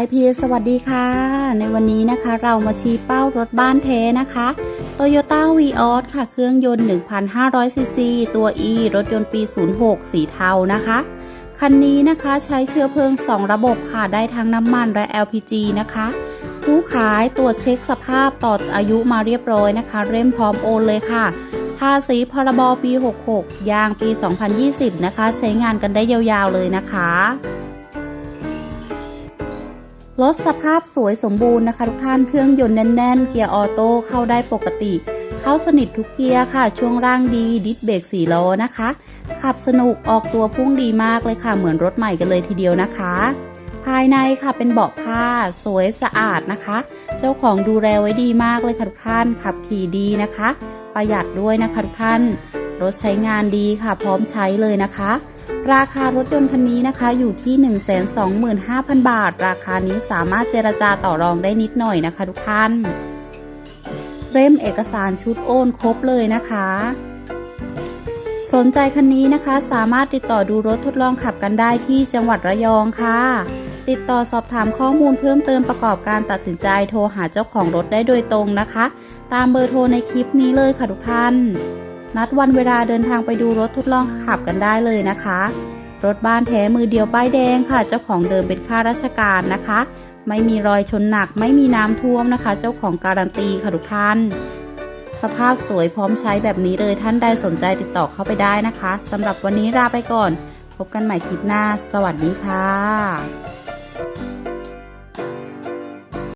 YP สวัสดีค่ะ ในวันนี้นะคะเรามาชี้เป้ารถบ้านแท้นะคะ Toyota Vios ค่ะ เครื่องยนต์ 1,500ซีซีตัว E รถยนต์ปี 06 สีเทานะคะ คันนี้นะคะใช้เชื้อเพลิง 2 ระบบค่ะ ได้ทั้งน้ำมันและ LPG นะคะ ผู้ขายตรวจเช็คสภาพต่ออายุมาเรียบร้อยนะคะ เร่มพร้อมโอนเลยค่ะภาษีพรบปี 66 ยางปี 2020 นะคะ ใช้งานกันได้ยาวๆเลยนะคะ รถสภาพสวยสมบูรณ์นะคะ ทุกท่านเครื่องยนต์แน่นๆ เกียร์ออโต้เข้าได้ปกติ เข้าสนิททุกเกียร์ค่ะ ช่วงร่างดี ดิสเบรกสี่ล้อนะคะ ขับสนุกออกตัวพุ่งดีมากเลยค่ะ เหมือนรถใหม่กันเลยทีเดียวนะคะ ภายในค่ะเป็นเบาะผ้า สวยสะอาดนะคะ เจ้าของดูแลไว้ดีมากเลยค่ะทุกท่านขับขี่ดีนะคะ ประหยัดด้วยนะคะทุกท่านรถใช้งานดีค่ะ พร้อมใช้เลยนะคะ ราคารถยนต์คันนี้นะคะอยู่ที่ 125,000 บาท ราคานี้สามารถเจรจาต่อรองได้นิดหน่อยนะคะทุกท่านเล่มเอกสารชุดโอนครบเลยนะคะ สนใจคันนี้นะคะ สามารถติดต่อดูรถทดลองขับกันได้ที่จังหวัดระยองค่ะ ติดต่อสอบถามข้อมูลเพิ่มเติมประกอบการตัดสินใจโทรหาเจ้าของรถได้โดยตรงนะคะ ตามเบอร์โทรในคลิปนี้เลยค่ะทุกท่าน นัดวันเวลาเดินทางไปดูรถทดลองขับกันได้เลยนะคะ รถบ้านแท้มือเดียวป้ายแดงค่ะ เจ้าของเดิมเป็นข้าราชการนะคะ ไม่มีรอยชนหนัก ไม่มีน้ำท่วมนะคะ เจ้าของการันตีค่ะทุกท่าน สภาพสวยพร้อมใช้แบบนี้เลยท่านใดสนใจติดต่อเข้าไปได้นะคะสำหรับวันนี้ลาไปก่อน พบกันใหม่คลิปหน้า สวัสดีค่ะ